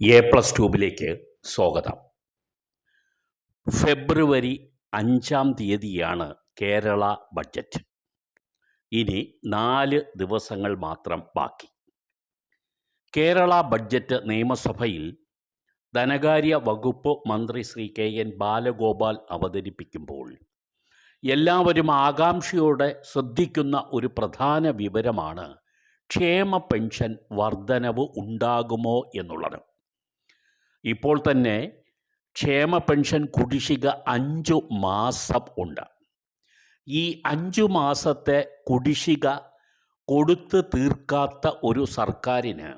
A plus ട്യൂബിലേക്ക് സ്വാഗതം. ഫെബ്രുവരി അഞ്ചാം തീയതിയാണ് കേരള ബഡ്ജറ്റ്. ഇനി നാല് ദിവസങ്ങൾ മാത്രം ബാക്കി. കേരള ബഡ്ജറ്റ് നിയമസഭയിൽ ധനകാര്യ വകുപ്പ് മന്ത്രി ശ്രീ കെ എൻ ബാലഗോപാൽ അവതരിപ്പിക്കുമ്പോൾ എല്ലാവരും ആകാംക്ഷയോടെ ശ്രദ്ധിക്കുന്ന ഒരു പ്രധാന വിവരമാണ് ക്ഷേമ പെൻഷൻ വർധനവ് ഉണ്ടാകുമോ എന്നുള്ളത്. ഇപ്പോൾ തന്നെ ക്ഷേമ പെൻഷൻ കുടിശ്ശിക അഞ്ചു മാസം ഉണ്ട്. ഈ അഞ്ചു മാസത്തെ കുടിശ്ശിക കൊടുത്ത് തീർക്കാത്ത ഒരു സർക്കാരിന്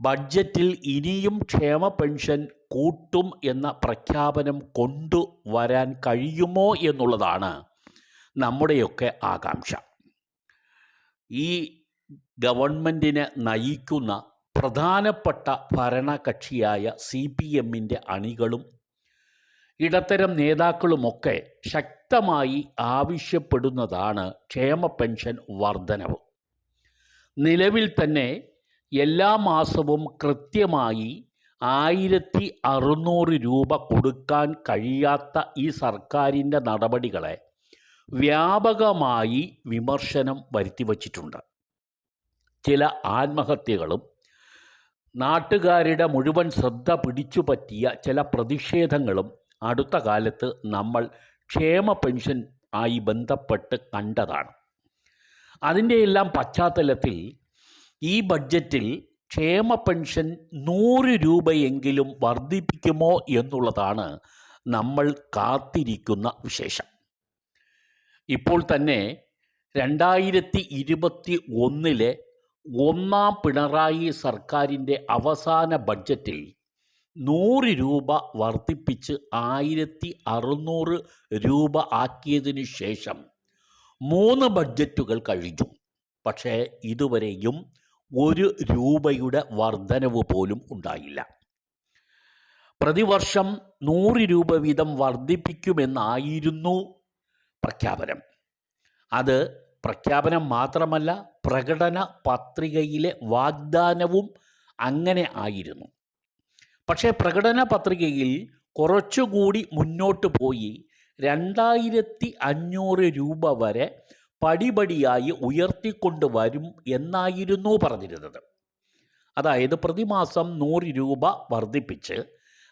ബഡ്ജറ്റിൽ ഇനിയും ക്ഷേമ പെൻഷൻ കൂട്ടും എന്ന പ്രഖ്യാപനം കൊണ്ടുവരാൻ കഴിയുമോ എന്നുള്ളതാണ് നമ്മുടെയൊക്കെ ആകാംക്ഷ. ഈ ഗവൺമെന്റിനെ നയിക്കുന്ന പ്രധാനപ്പെട്ട ഭരണകക്ഷിയായ സി പി എമ്മിന്റെ അണികളും ഇടത്തരം നേതാക്കളുമൊക്കെ ശക്തമായി ആവശ്യപ്പെടുന്നതാണ് ക്ഷേമ പെൻഷൻ വർധനവ്. നിലവിൽ തന്നെ എല്ലാ മാസവും കൃത്യമായി ആയിരത്തി അറുന്നൂറ് രൂപ കൊടുക്കാൻ കഴിയാത്ത ഈ സർക്കാരിന്റെ നടപടികളെ വ്യാപകമായി വിമർശനം വരുത്തിവച്ചിട്ടുണ്ട്. ചില ആത്മഹത്യകളും നാട്ടുകാരുടെ മുഴുവൻ ശ്രദ്ധ പിടിച്ചുപറ്റിയ ചില പ്രതിഷേധങ്ങളും അടുത്ത കാലത്ത് നമ്മൾ ക്ഷേമ പെൻഷൻ ആയി ബന്ധപ്പെട്ട് കണ്ടതാണ്. അതിന്റെ എല്ലാം പശ്ചാത്തലത്തിൽ ഈ ബഡ്ജറ്റിൽ ക്ഷേമ പെൻഷൻ നൂറ് രൂപയെങ്കിലും വർദ്ധിപ്പിക്കുമോ എന്നുള്ളതാണ് നമ്മൾ കാത്തിരിക്കുന്ന വിശേഷം. ഇപ്പോൾ തന്നെ രണ്ടായിരത്തി ഇരുപത്തി ഒന്നിലെ ഒന്നാം പിണറായി സർക്കാരിന്റെ അവസാന ബഡ്ജറ്റിൽ നൂറ് രൂപ വർദ്ധിപ്പിച്ച് ആയിരത്തി അറുന്നൂറ് രൂപ ആക്കിയതിനു ശേഷം മൂന്ന് ബഡ്ജറ്റുകൾ കഴിഞ്ഞു. പക്ഷേ ഇതുവരെയും ഒരു രൂപയുടെ വർധനവ് പോലും ഉണ്ടായില്ല. പ്രതിവർഷം നൂറ് രൂപ വീതം വർദ്ധിപ്പിക്കുമെന്നായിരുന്നു പ്രഖ്യാപനം. അത് പ്രഖ്യാപനം മാത്രമല്ല പ്രകടന പത്രികയിലെ വാഗ്ദാനവും അങ്ങനെ ആയിരുന്നു. പക്ഷേ പ്രകടന പത്രികയിൽ കുറച്ചുകൂടി മുന്നോട്ട് പോയി. രണ്ടായിരത്തി അഞ്ഞൂറ് രൂപ വരെ പടിപടിയായി ഉയർത്തിക്കൊണ്ട് വരും എന്നായിരുന്നു പറഞ്ഞിരുന്നത്. അതായത് പ്രതിമാസം നൂറ് രൂപ വർദ്ധിപ്പിച്ച്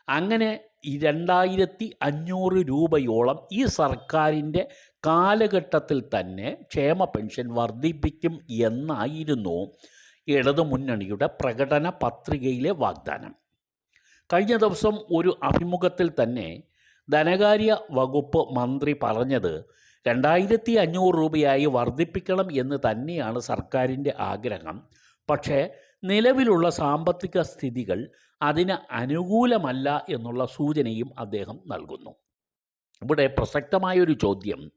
അങ്ങനെ ഈ രണ്ടായിരത്തി അഞ്ഞൂറ് രൂപയോളം ഈ സർക്കാരിന്റെ കാലഘട്ടത്തിൽ തന്നെ ക്ഷേമ പെൻഷൻ വർദ്ധിപ്പിക്കും എന്നായിരുന്നു ഇടതുമുന്നണിയുടെ പ്രകടന പത്രികയിലെ വാഗ്ദാനം. കഴിഞ്ഞ ദിവസം ഒരു അഭിമുഖത്തിൽ തന്നെ ധനകാര്യ വകുപ്പ് മന്ത്രി പറഞ്ഞത് രണ്ടായിരത്തി അഞ്ഞൂറ് രൂപയായി വർദ്ധിപ്പിക്കണം എന്ന് തന്നെയാണ് സർക്കാരിന്റെ ആഗ്രഹം. പക്ഷേ നിലവിലുള്ള സാമ്പത്തിക സ്ഥിതികൾ അതിന് അനുകൂലമല്ല എന്നുള്ള സൂചനയും അദ്ദേഹം നൽകുന്നു. ഇവിടെ പ്രസക്തമായൊരു ചോദ്യം.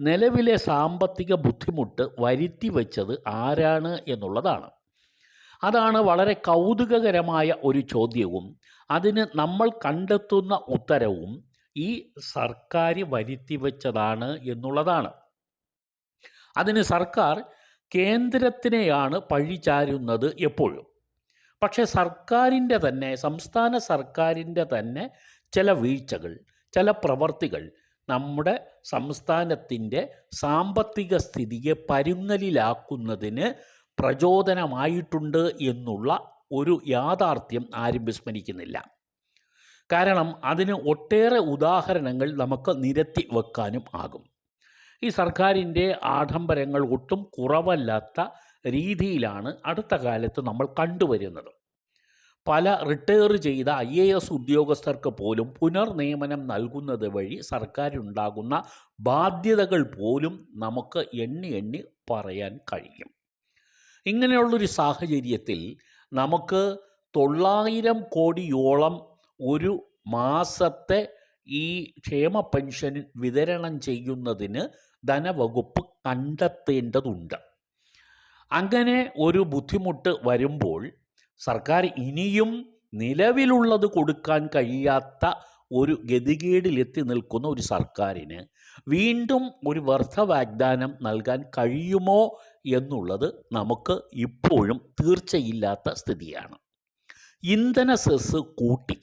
നിലവിലെ സാമ്പത്തിക ബുദ്ധിമുട്ട് വരുത്തി വച്ചത് ആരാണ് എന്നുള്ളതാണ്. അതാണ് വളരെ കൗതുകകരമായ ഒരു ചോദ്യവും അതിന് നമ്മൾ കണ്ടെത്തുന്ന ഉത്തരവും ഈ സർക്കാർ വരുത്തി വച്ചതാണ് എന്നുള്ളതാണ്. അതിന് സർക്കാർ കേന്ദ്രത്തിനെയാണ് പഴിചാരുന്നത് എപ്പോഴും. പക്ഷേ സർക്കാരിന്റെ തന്നെ സംസ്ഥാന സർക്കാരിന്റെ തന്നെ ചില വീഴ്ചകൾ ചില പ്രവർത്തികൾ നമ്മുടെ സംസ്ഥാനത്തിന്റെ സാമ്പത്തിക സ്ഥിതിയെ പരുങ്ങലിലാക്കുന്നതിന് പ്രചോദനമായിട്ടുണ്ട് എന്നുള്ള ഒരു യാഥാർത്ഥ്യം ആരും വിസ്മരിക്കുന്നില്ല. കാരണം അതിന് ഒട്ടേറെ ഉദാഹരണങ്ങൾ നമുക്ക് നിരത്തി വെക്കാനും ആകും. ഈ സർക്കാരിന്റെ ആഡംബരങ്ങൾ ഒട്ടും കുറവല്ലാത്ത രീതിയിലാണ് അടുത്ത കാലത്ത് നമ്മൾ കണ്ടുവരുന്നത്. പല റിട്ടയർ ചെയ്ത ഐ എ എസ് ഉദ്യോഗസ്ഥർക്ക് പോലും പുനർനിയമനം നൽകുന്നത് വഴി സർക്കാരുണ്ടാകുന്ന ബാധ്യതകൾ പോലും നമുക്ക് എണ്ണി എണ്ണി പറയാൻ കഴിയും. ഇങ്ങനെയുള്ളൊരു സാഹചര്യത്തിൽ നമുക്ക് തൊള്ളായിരം കോടിയോളം ഒരു മാസത്തെ ഈ ക്ഷേമ പെൻഷൻ വിതരണം ചെയ്യുന്നതിന് ധനവകുപ്പ് കണ്ടെത്തേണ്ടതുണ്ട്. അങ്ങനെ ഒരു ബുദ്ധിമുട്ട് വരുമ്പോൾ സർക്കാർ ഇനിയും നിലവിലുള്ളത് കൊടുക്കാൻ കഴിയാത്ത ഒരു ഗതികേടിലെത്തി നിൽക്കുന്ന ഒരു സർക്കാരിന് വീണ്ടും ഒരു വർദ്ധ വാഗ്ദാനം നൽകാൻ കഴിയുമോ എന്നുള്ളത് നമുക്ക് ഇപ്പോഴും തീർച്ചയില്ലാത്ത സ്ഥിതിയാണ്. ഇന്ധന സെസ് കൂട്ടി.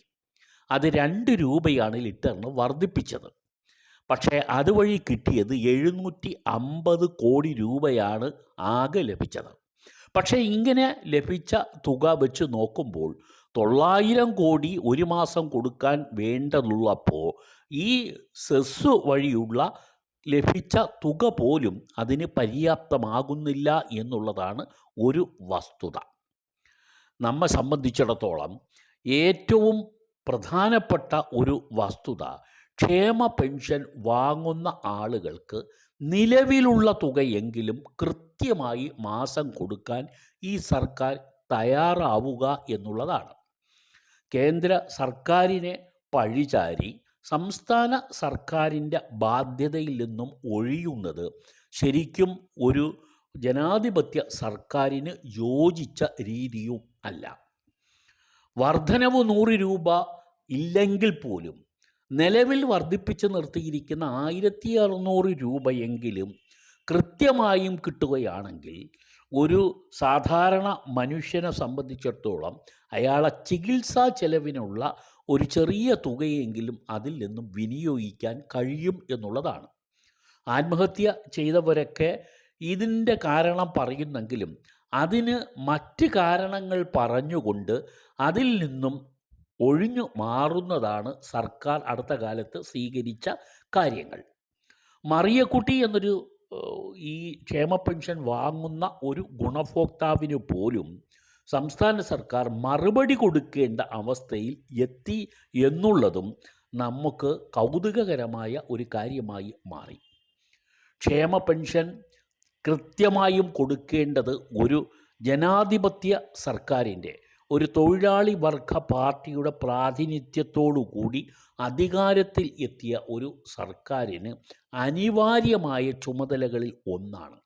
അത് രണ്ട് രൂപയാണ് ലിറ്ററിന് വർദ്ധിപ്പിച്ചത്. പക്ഷേ അതുവഴി കിട്ടിയത് എഴുന്നൂറ്റി അമ്പത് കോടി രൂപയാണ് ആകെ ലഭിച്ചത്. പക്ഷേ ഇങ്ങനെ ലഭിച്ച തുക വെച്ച് നോക്കുമ്പോൾ തൊള്ളായിരം കോടി ഒരു മാസം കൊടുക്കാൻ വേണ്ടതുള്ളപ്പോൾ ഈ സെസ് വഴിയുള്ള ലഭിച്ച തുക പോലും അതിന് പര്യാപ്തമാകുന്നില്ല എന്നുള്ളതാണ് ഒരു വസ്തുത. നമ്മെ സംബന്ധിച്ചിടത്തോളം ഏറ്റവും പ്രധാനപ്പെട്ട ഒരു വസ്തുത ക്ഷേമ പെൻഷൻ വാങ്ങുന്ന ആളുകൾക്ക് നിലവിലുള്ള തുകയെങ്കിലും കൃത്യമായി മാസം കൊടുക്കാൻ ഈ സർക്കാർ തയ്യാറാവുക എന്നുള്ളതാണ്. കേന്ദ്ര സർക്കാരിനെ പഴിചാരി സംസ്ഥാന സർക്കാരിന്റെ ബാധ്യതയിൽ നിന്നും ഒഴിയുന്നത് ശരിക്കും ഒരു ജനാധിപത്യ സർക്കാരിന് യോജിച്ച രീതിയും അല്ല. വർധനവ് നൂറ് രൂപ ഇല്ലെങ്കിൽ പോലും നിലവിൽ വർദ്ധിപ്പിച്ച് നിർത്തിയിരിക്കുന്ന ആയിരത്തി അറുന്നൂറ് രൂപയെങ്കിലും കൃത്യമായും കിട്ടുകയാണെങ്കിൽ ഒരു സാധാരണ മനുഷ്യനെ സംബന്ധിച്ചിടത്തോളം അയാളെ ചികിത്സാ ചെലവിനുള്ള ഒരു ചെറിയ തുകയെങ്കിലും അതിൽ നിന്നും വിനിയോഗിക്കാൻ കഴിയും എന്നുള്ളതാണ്. ആത്മഹത്യ ചെയ്തവരൊക്കെ ഇതിന്റെ കാരണം പറയുന്നെങ്കിലും അതിന് മറ്റ് കാരണങ്ങൾ പറഞ്ഞുകൊണ്ട് അതിൽ നിന്നും ഒഴിഞ്ഞു മാറുന്നതാണ് സർക്കാർ അടുത്ത കാലത്ത് സ്വീകരിച്ച കാര്യങ്ങൾ. മറിയക്കുട്ടി എന്നൊരു ഈ ക്ഷേമ പെൻഷൻ വാങ്ങുന്ന ഒരു ഗുണഭോക്താവിന് പോലും സംസ്ഥാന സർക്കാർ മറുപടി കൊടുക്കേണ്ട അവസ്ഥയിൽ എത്തി എന്നുള്ളതും നമുക്ക് കൗതുകകരമായ ഒരു കാര്യമായി മാറി. ക്ഷേമ പെൻഷൻ കൃത്യമായും കൊടുക്കേണ്ടത് ഒരു ജനാധിപത്യ സർക്കാരിന്റെ ഒരു തൊഴിലാളി വർഗ പാർട്ടിയുടെ പ്രാതിനിധ്യത്തോടു കൂടി അധികാരത്തിൽ എത്തിയ ഒരു സർക്കാരിന് അനിവാര്യമായ ചുമതലകളിൽ ഒന്നാണ്.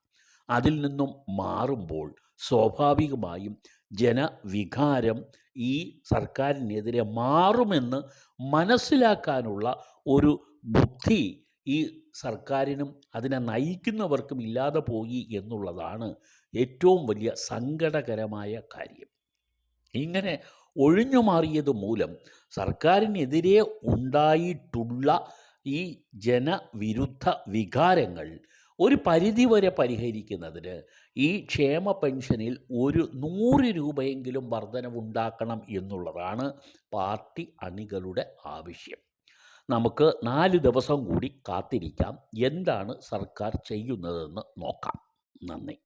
അതിൽ നിന്നും മാറുമ്പോൾ സ്വാഭാവികമായും ജനവികാരം ഈ സർക്കാരിനെതിരെ മാറുമെന്ന് മനസ്സിലാക്കാനുള്ള ഒരു ബുദ്ധി ഈ സർക്കാരിനും അതിനെ നയിക്കുന്നവർക്കും ഇല്ലാതെ പോയി എന്നുള്ളതാണ് ഏറ്റവും വലിയ സങ്കടകരമായ കാര്യം. ഇങ്ങനെ ഒഴിഞ്ഞു മാറിയത് മൂലം സർക്കാരിനെതിരെ ഉണ്ടായിട്ടുള്ള ഈ ജനവിരുദ്ധ വികാരങ്ങൾ ഒരു പരിധിവരെ പരിഹരിക്കുന്നതിന് ഈ ക്ഷേമ പെൻഷനിൽ ഒരു നൂറ് രൂപയെങ്കിലും വർധനവുണ്ടാക്കണം എന്നുള്ളതാണ് പാർട്ടി അണികളുടെ ആവശ്യം. നമുക്ക് നാല് ദിവസം കൂടി കാത്തിരിക്കാം. എന്താണ് സർക്കാർ ചെയ്യുന്നതെന്ന് നോക്കാം. നന്ദി.